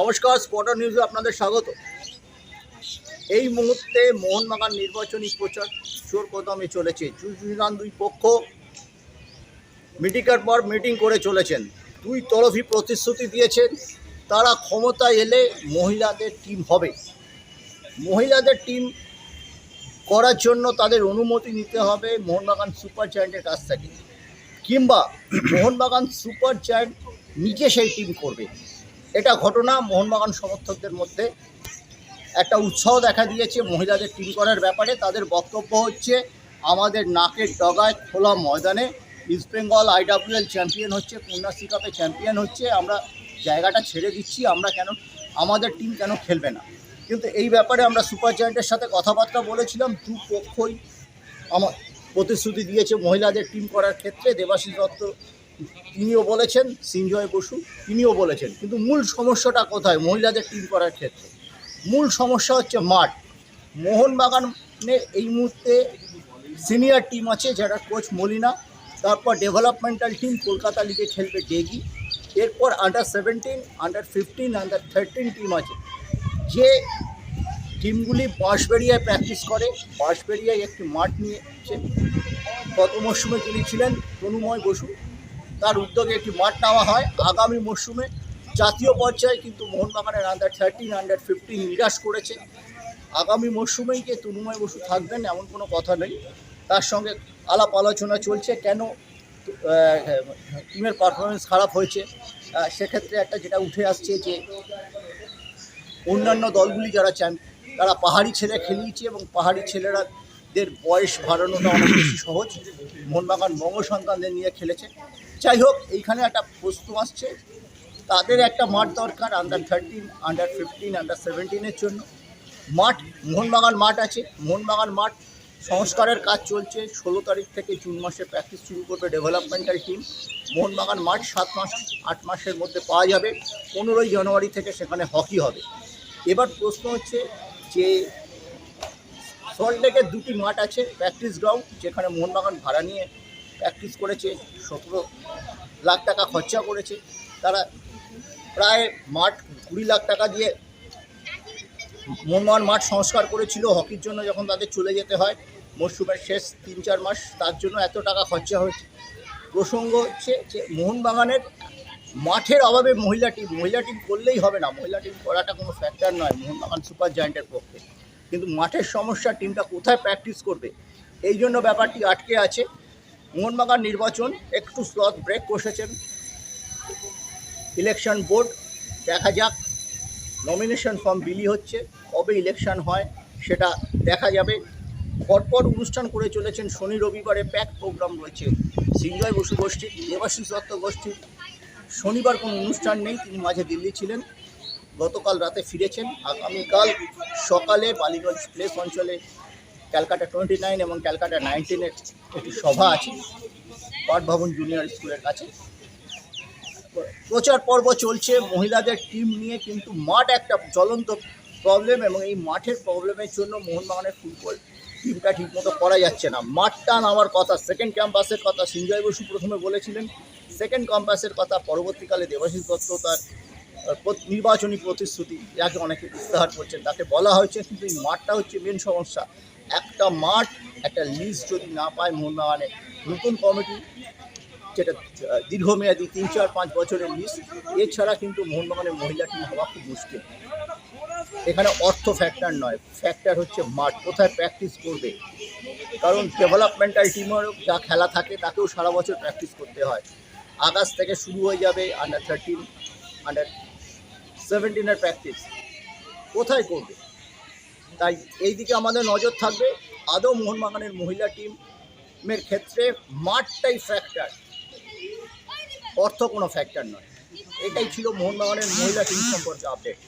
নমস্কার স্পটার নিউজে আপনাদের স্বাগত। এই মুহূর্তে মোহনবাগান নির্বাচনী প্রচার জোর কদমে চলেছে। যুযুদান দুই পক্ষ মিটিংয়ের পর মিটিং করে চলেছেন। দুই তরফই প্রতিশ্রুতি দিয়েছেন। তারা ক্ষমতা এলে মহিলাদের টিম হবে। মহিলাদের টিম করার জন্য তাদের অনুমতি নিতে হবে মোহনবাগান সুপার জায়েন্টের কাছ থেকে। কিংবা মোহনবাগান সুপার জায়েন্ট নিজে সেই টিম করবে। এটা ঘটনা মোহনবাগান সমর্থকদের মধ্যে একটা উৎসাহ দেখা দিয়েছে, মহিলাদের টিম করার ব্যাপারে। তাদের বক্তব্য হচ্ছে, আমাদের নাকের ডগায় খোলা ময়দানে ইস্ট বেঙ্গল আইডাব্লিউএল চ্যাম্পিয়ন হচ্ছে, কন্যাশ্রী কাপে চ্যাম্পিয়ন হচ্ছে। আমরা জায়গাটা ছেড়ে দিচ্ছি, আমরা কেন, আমাদের টিম কেন খেলবে না? কিন্তু এই ব্যাপারে আমরা সুপার জায়েন্টের সাথে কথাবার্তা বলেছিলাম, দু পক্ষই আমার প্রতিশ্রুতি দিয়েছে মহিলাদের টিম করার ক্ষেত্রে। দেবাশিস দত্ত তিনিও বলেছেন সিঞ্জয় বসু তিনিও বলেছেন, কিন্তু মূল সমস্যাটা কোথায়? মহিলাদের টিম করার ক্ষেত্রে। মূল সমস্যা হচ্ছে মাঠ। মোহনবাগানে এই মুহূর্তে সিনিয়র টিম আছে, যারা কোচ মলিনা, তারপর ডেভেলপমেন্টাল টিম কলকাতা লিগে খেলবে ডেগি এরপর under seventeen under fifteen under thirteen team আছে। যে টিমগুলি বাঁশবেড়িয়ায় প্র্যাকটিস করে, বাঁশবেড়িয়ায় একটি মাঠ নিয়েছে। গত মরশুমে তিনি ছিলেন তনুময় বসু। তার উদ্যোগে একটি মাঠ নেওয়া হয়। আগামী মরশুমে জাতীয় পর্যায়ে কিন্তু মোহনবাগানের আন্ডার থার্টিন আন্ডার ফিফটিন নিরাশ করেছে। আগামী মরশুমেই যে তনুময় বসু থাকবেন এমন কোনো কথা নেই। তার সঙ্গে আলাপ আলোচনা চলছে, কেন টিমের পারফরমেন্স খারাপ হয়েছে। সেক্ষেত্রে একটা যেটা উঠে আসছে যে, অন্যান্য দলগুলি যারা চান তারা পাহাড়ি ছেলে খেলিয়েছে এবং পাহাড়ি ছেলেরাদের বয়স বাড়ানোটা অনেক বেশি সহজ। মোহনবাগান বঙ্গ সন্তানদের নিয়ে খেলেছে। যাই হোক এইখানে একটা প্রশ্ন আসছে। তাদের একটা মাঠ দরকার under thirteen under fifteen under সেভেন্টিনের জন্য। মাঠ, মোহনবাগান মাঠ আছে। মোহনবাগান মাঠ সংস্কারের কাজ চলছে। ষোলো তারিখ থেকে জুন মাসে প্র্যাকটিস শুরু করবে ডেভেলপমেন্টাল টিম মোহনবাগান মাঠ সাত মাস, আট মাসের মধ্যে পাওয়া যাবে। পনেরোই জানুয়ারি থেকে সেখানে হকি হবে। এবার প্রশ্ন হচ্ছে যে সল্টলেকের দুটি মাঠ আছে প্র্যাকটিস গ্রাউন্ড যেখানে মোহনবাগান ভাড়া নিয়ে প্র্যাকটিস করেছে, সতেরো লাখ টাকা খরচা করেছে। তারা প্রায় মাঠ, কুড়ি লাখ টাকা দিয়ে মোহনবাগান মাঠ সংস্কার করেছিল হকির জন্য যখন তাদের চলে যেতে হয়, মরশুমের শেষ তিন চার মাস তার জন্য এত টাকা খরচা হয়েছে। প্রসঙ্গ হচ্ছে যে মোহনবাগানের মাঠের অভাবে মহিলা টিম মহিলা টিম করলেই হবে না। মহিলা টিম করাটা কোনো ফ্যাক্টর নয় মোহনবাগান সুপার জায়েন্টের পক্ষে। কিন্তু মাঠের সমস্যা টিমটা কোথায় প্র্যাকটিস করবে? এই জন্য ব্যাপারটি আটকে আছে। মোহনবাগান নির্বাচন, একটু স্লট ব্রেক কষেছেন। ইলেকশন বোর্ড দেখা যাক। নমিনেশন ফর্ম বিলি হচ্ছে, কবে ইলেকশন হয় সেটা দেখা যাবে। পরপর অনুষ্ঠান করে চলেছেন শনি রবিবারে প্যাক প্রোগ্রাম রয়েছে। সিঞ্জয় বসু গোষ্ঠীর দেবাশিস দত্ত গোষ্ঠীর শনিবার কোনো অনুষ্ঠান নেই, তিনি মাঝে দিল্লি ছিলেন। গতকাল রাতে ফিরেছেন। আগামীকাল সকালে বালিগঞ্জ প্লেস অঞ্চলে ক্যালকাটা টোয়েন্টি নাইন এবং ক্যালকাটা নাইনটিনের একটি সভা আছে পাট ভবন জুনিয়র স্কুলের কাছে। প্রচার পর্ব চলছে, মহিলাদের টিম নিয়ে কিন্তু মাঠ একটা জ্বলন্ত প্রবলেম এবং এই মাঠের প্রবলেমের জন্য মোহনবাগানের ফুটবল টিমটা ঠিকমতো করা যাচ্ছে না। মাঠটা নামার কথা সেকেন্ড ক্যাম্পাসের কথা সঞ্জয় বসু প্রথমে বলেছিলেন। সেকেন্ড ক্যাম্পাসের কথা পরবর্তীকালে দেবাশিস দত্ত তার নির্বাচনী প্রতিশ্রুতি, যাকে অনেকে ইস্তেহার করছেন, তাকে বলা হয়েছে, কিন্তু এই মাঠটা হচ্ছে মেন সমস্যা। একটা মাঠ, একটা লিস্ট যদি না পায় মোহনবাগানে, নতুন কমিটি যেটা দীর্ঘমেয়াদী তিন, চার, পাঁচ বছরের লিস্ট এছাড়া কিন্তু মোহনবাগানের মহিলা টিম হওয়া খুব মুশকিল। এখানে অর্থ ফ্যাক্টর নয় ফ্যাক্টর হচ্ছে মাঠ, কোথায় প্র্যাকটিস করবে। কারণ ডেভেলপমেন্টাল টিমেরও যা খেলা থাকে, তাকেও সারা বছর প্র্যাকটিস করতে হয়। আগস্ট থেকে শুরু হয়ে যাবে আন্ডার থার্টিন আন্ডার সেভেন্টিনের প্র্যাকটিস কোথায় করবে? তাই এই দিকে আমাদের নজর থাকবে। আদৌ মোহনবাগানের মহিলা টিমের ক্ষেত্রে মাঠটাই ফ্যাক্টর অর্থ কোনো ফ্যাক্টর নয়। এটাই ছিল মোহনবাগানের মহিলা টিম সম্পর্কে আপডেট